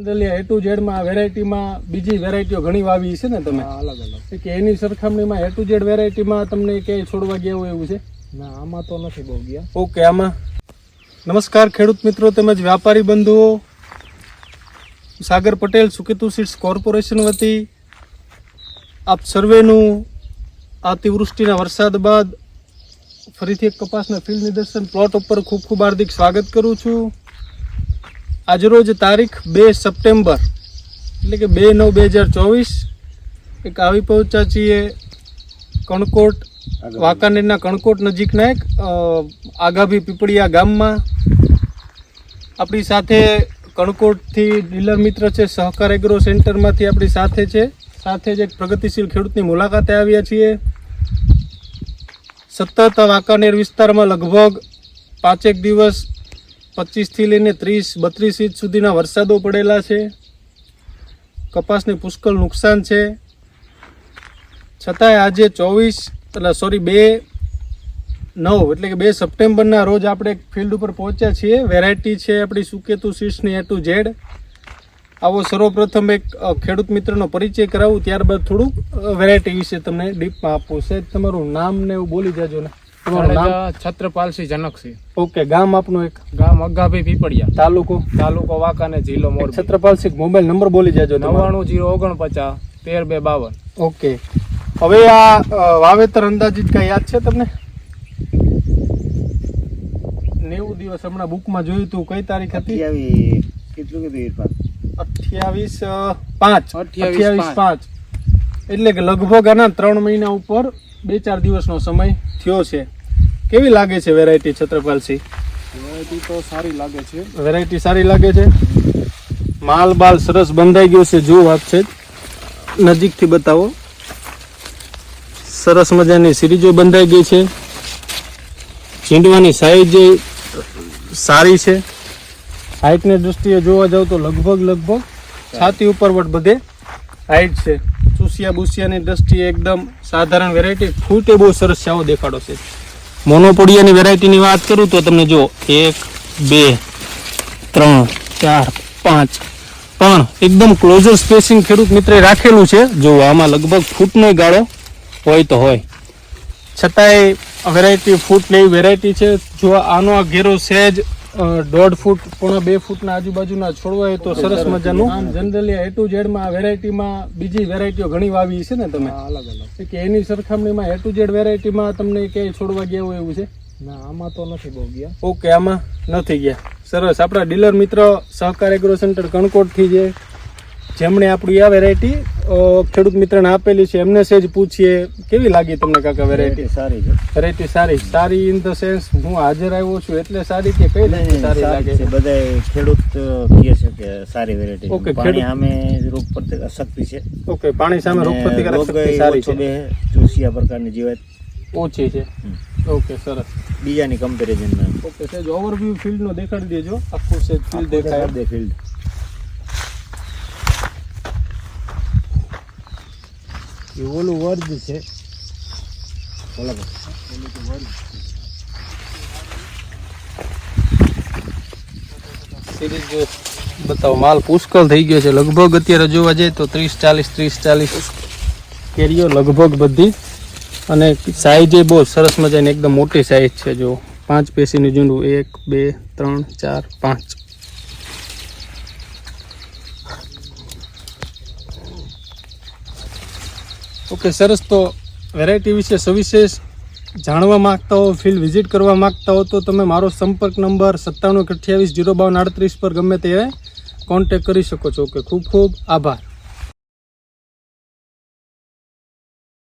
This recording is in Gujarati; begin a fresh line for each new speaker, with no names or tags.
જનરલી એ ટુ ઝેડમાં વેરાયટીમાં બીજી વેરાયટીઓ ઘણી વાવી છે ને તમે?
અલગ અલગ.
કે એની સરખામણીમાં એ ટુ ઝેડ વેરાયટીમાં તમને ક્યાંય છોડવા ગયા હોય એવું છે?
ના આમાં તો નથી બહુ ગયા.
ઓકે આમાં. નમસ્કાર ખેડૂત મિત્રો તેમજ વ્યાપારી બંધુઓ. સાગર પટેલ સુકેતુ સીડ્સ કોર્પોરેશન વતી આપ સર્વેનું અતિવૃષ્ટિના વરસાદ બાદ ફરીથી એક કપાસના ફિલ્ડ નિદર્શન પ્લોટ ઉપર ખૂબ ખૂબ હાર્દિક સ્વાગત કરું છું. આજરોજ તારીખ બે સપ્ટેમ્બર એટલે કે બે નવ બે હજાર ચોવીસ એક આવી પહોંચ્યા છીએ કણકોટ વાંકાનેરના કણકોટ નજીકના એક આગાભી પીપળિયા ગામમાં. આપણી સાથે કણકોટથી ડીલર મિત્ર છે સહકાર એગ્રો સેન્ટરમાંથી આપણી સાથે છે. સાથે જ એક પ્રગતિશીલ ખેડૂતની મુલાકાતે આવ્યા છીએ. સતત વાંકાનેર વિસ્તારમાં લગભગ પાંચેક દિવસ પચીસથી લઈને ત્રીસ, બત્રીસ ઇંચ સુધીના વરસાદો પડેલા છે. કપાસને પુષ્કળ નુકસાન છે. છતાંય આજે ચોવીસ, એટલે સોરી બે, નવ, એટલે કે બે સપ્ટેમ્બરના રોજ આપણે ફિલ્ડ ઉપર પહોંચ્યા છીએ. વેરાયટી છે આપણી સુકેતુ સીડ્સની એ ટુ ઝેડ આવો સર્વપ્રથમ એક ખેડૂત મિત્રનો પરિચય કરાવું, ત્યારબાદ થોડુંક વેરાયટી વિશે તમને ડીપમાં આપવું. સાહેબ, તમારું નામ ને એવું બોલી જાજો ને.
છત્રપાલસિંહ જનકસિંહ
ઓકે ગામ આપનું એક?
ગામ અગાભાઈ પીપળિયા.
તાલુકો?
તાલુકો વાંકાને જિલ્લો મોરબી.
છત્રપાલસિંહ મોબાઈલ નંબર બોલી જાજો
નવ્વાણું જીરો ઓગણપચાસ તેર બે બાવન.
ઓકે. હવે આ વાવેતર અંદાજિત કઈ યાદ છે તમને? નેવું દિવસ હમણાં બુકમાં જોયું હતું કઈ તારીખ હતી?
આવી કેટલું કીધું
અઠ્યાવીસ પાંચ.
અઠ્યાવીસ
પાંચ. એટલે કે લગભગ આના ત્રણ મહિના ઉપર બે ચાર દિવસનો સમય થયો છે. કેવી લાગે છે વેરાયટી છત્રપાલસિંહ?
વેરાયટી તો સારી લાગે છે.
વેરાયટી સારી લાગે છે? માલ બાલ સરસ બંધાઈ ગયો છે જો વાત છે. નજીકથી બતાવો. સરસ મજાની સિરીજો બંધાઈ ગઈ છે. ચીંડવાની સાઈઝ સારી છે. હાઇટની દૃષ્ટિએ જોવા જાવ તો લગભગ લગભગ છાતી ઉપર વટ બધે હાઇટ છે. ચૂસિયા બુસિયાની દ્રષ્ટિએ એકદમ સાધારણ વેરાયટી ફૂટે બહુ સરસ આવો દેખાડો છે. મોનોપોડિયાની વેરાયટીની વાત કરું તો તમને જો એક, બે, ત્રણ, ચાર, પાંચ, પણ એકદમ ક્લોઝર સ્પેસિંગ ખેડૂત મિત્રે રાખેલું છે. જો આમાં લગભગ ફૂટનો ગાળો હોય તો હોય. છતાંય વેરાયટી ફૂટ એવી વેરાયટી છે, જો આનો આ ઘેરો સહેજ દોઢ ફૂટ પોણા બે ફૂટના આજુબાજુના છોડવા હોય તો સરસ મજાનું. આમ જનરલી એ ટુ ઝેડમાં આ વેરાયટીમાં બીજી વેરાયટીઓ ઘણી વાવી છે ને તમે?
અલગ અલગ.
કે એની સરખામણીમાં એ ટુ ઝેડ વેરાયટીમાં તમને ક્યાંય છોડવા ગયા હોય એવું છે?
ના આમાં તો નથી બહુ ગયા.
ઓકે આમાં નથી ગયા. સરસ. આપણા ડીલર મિત્ર સહકાર એગ્રો સેન્ટર કણકોટથી જે જેમણે આપણી આ વેરાયટી ખેડૂત મિત્રને આપેલી છે. એમને સેજ પૂછીએ કેવી લાગી તમને કાકા વેરાયટી
સારી છે.
વેરાયટી સારી. સારી ઇન ધ સેન્સ હું હાજર આવ્યો છું એટલે સારી કે કઈ રીતે સારી લાગે?
છે. બધા ખેડૂત કહે છે કે સારી વેરાયટી
ઓકે,
પાણી સામે રોગ પ્રતિકારક શક્તિ છે.
ઓકે પાણી સામે રોગ પ્રતિકારક શક્તિ સારી છે.
બે ચૂસિયા પ્રકારની જીવાત.
ઓછી છે. ઓકે સરસ.
બીજાની કમ્પેરિઝનમાં
ઓકે સેજ ઓવરવ્યૂ ફિલ્ડનો દેખાડી દેજો. આખું સેજ ફિલ્ડ દેખાય.
દે ફિલ્ડ એ ઓલું વર્ગ છે. ઓલા
વર્ગ બતાવો. માલ પુષ્કળ થઈ ગયો છે. લગભગ અત્યારે જોવા જઈએ તો ત્રીસ, ચાલીસ ત્રીસ, ચાલીસ કેરીઓ લગભગ બધી. અને સાઈઝ એ બહુ સરસ મજાની, એકદમ મોટી સાઈઝ છે. જો પાંચ પેશીનું જૂંડું એક, બે, ત્રણ, ચાર, પાંચ. ઓકે, સરસ. તો વેરાયટી વિશે સવિશેષ જાણવા માંગતા હો ફિલ્ડ વિઝિટ કરવા માંગતા હો, તો તમે મારો સંપર્ક નંબર સત્તાણું અઠ્યાવીસ જીરો બાવન આડત્રીસ પર ગમે તે કોન્ટેક કરી શકો છો. ઓકે, ખૂબ ખૂબ આભાર.